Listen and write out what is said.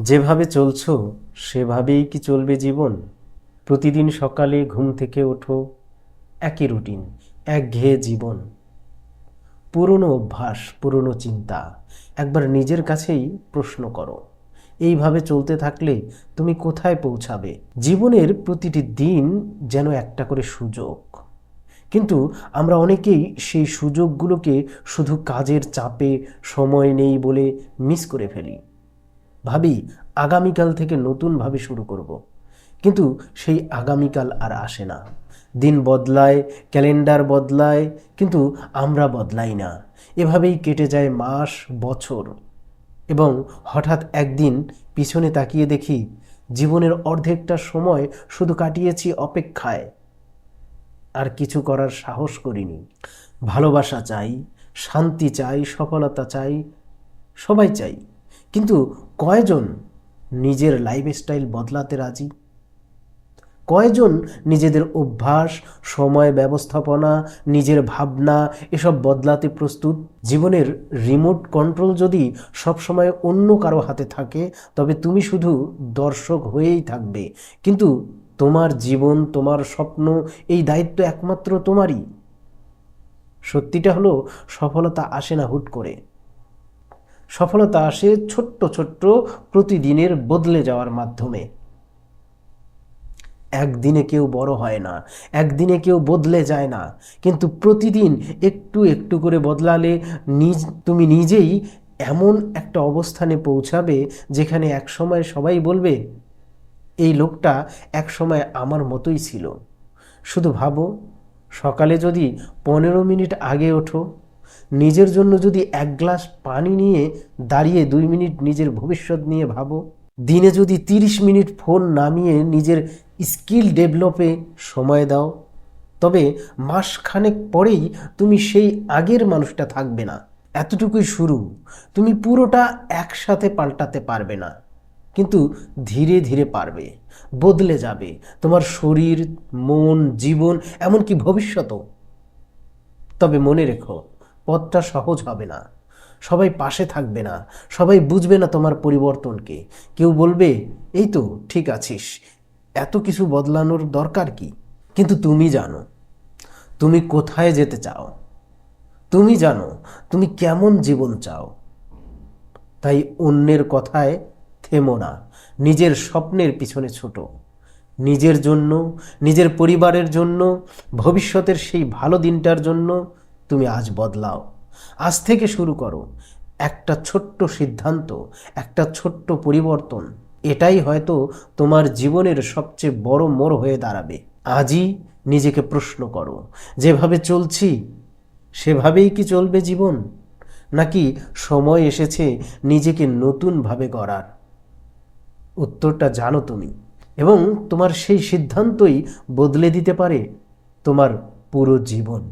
যেভাবে চলছো, সেভাবেই কি চলবে জীবন? প্রতিদিন সকালে ঘুম থেকে ওঠো, একই রুটিন, একঘেয়ে জীবন। পুরনো অভ্যাস, পুরনো চিন্তা, একবার নিজের কাছেই প্রশ্ন করো। এইভাবে চলতে থাকলে তুমি কোথায় পৌঁছাবে? জীবনের প্রতিটি দিন যেন একটা করে সুযোগ। কিন্তু আমরা অনেকেই সেই সুযোগগুলোকে শুধু কাজের চাপে সময় নেই বলে মিস করে ফেলি। ভাবি আগামীকাল থেকে নতুনভাবে শুরু করব। কিন্তু সেই আগামীকাল আর আসে না। দিন বদলায়, ক্যালেন্ডার বদলায়, কিন্তু আমরা বদলাই না। এভাবেই কেটে যায় মাস, বছর। এবং হঠাৎ একদিন পিছনে তাকিয়ে দেখি জীবনের অর্ধেকটা সময় শুধু কাটিয়েছি অপেক্ষায়। আর কিছু করার সাহস করিনি। ভালোবাসা চাই, শান্তি চাই, সফলতা চাই, সবাই চাই। কিন্তু কয়জন নিজের লাইফস্টাইল বদলাতে রাজি? কয়জন নিজেদের অভ্যাস, সময় ব্যবস্থাপনা, নিজের ভাবনা এসব বদলাতে প্রস্তুত? জীবনের রিমোট কন্ট্রোল যদি সবসময় অন্য কারও হাতে থাকে, তবে তুমি শুধু দর্শক হয়েই থাকবে। কিন্তু তোমার জীবন, তোমার স্বপ্ন এই দায়িত্ব একমাত্র তোমারই। সত্যিটা হলো, সফলতা আসে না হুট করে। সফলতা আসে ছোট্ট ছোট্ট প্রতিদিনের বদলে যাওয়ার মাধ্যমে। একদিনে কেউ বড় হয় না, একদিনে কেউ বদলে যায় না। কিন্তু প্রতিদিন একটু একটু করে বদলালে নিজ, তুমি নিজেই এমন একটা অবস্থানে পৌঁছাবে যেখানে একসময় সবাই বলবে, এই লোকটা একসময় আমার মতোই ছিল। শুধু ভাবো, সকালে যদি পনেরো মিনিট আগে ওঠো নিজের জন্য যদি এক গ্লাস পানি নিয়ে দাঁড়িয়ে দুই মিনিট নিজের ভবিষ্যৎ নিয়ে ভাবো। দিনে যদি তিরিশ মিনিট ফোন নামিয়ে নিজের স্কিল ডেভেলপে সময় দাও। তবে মাসখানেক পরেই তুমি সেই আগের মানুষটা থাকবে না। এতটুকুই শুরু। তুমি পুরোটা একসাথে পাল্টাতে পারবে না। কিন্তু ধীরে ধীরে পারবে। বদলে যাবে। তোমার শরীর, মন, জীবন, এমনকি ভবিষ্যতও তবে মনে রেখো পথটা সহজ হবে না। সবাই পাশে থাকবে না। সবাই বুঝবে না তোমার পরিবর্তনকে কেউ বলবে, এই তো, ঠিক আছিস। এত কিছু বদলানোর দরকার কি? কিন্তু তুমি জানো, তুমি কোথায় যেতে চাও। তুমি জানো, তুমি কেমন জীবন চাও। তাই অন্যের কথায় থেমো না। নিজের স্বপ্নের পিছনে ছোট। নিজের জন্য, নিজের পরিবারের জন্য, ভবিষ্যতের সেই ভালো দিনটার জন্য তুমি আজ বদলাও। আজ থেকে শুরু করো। একটা ছোট্ট সিদ্ধান্ত, একটা ছোট্ট পরিবর্তন, এটাই হয়তো তোমার জীবনের সবচেয়ে বড় মোড় হয়ে দাঁড়াবে। আজই নিজেকে প্রশ্ন করো, যেভাবে চলছি, সেভাবেই কি চলবে জীবন? নাকি সময় এসেছে নিজেকে নতুনভাবে গড়ার? উত্তরটা জানো তুমি, এবং তোমার সেই সিদ্ধান্তই বদলে দিতে পারে তোমার পুরো জীবন।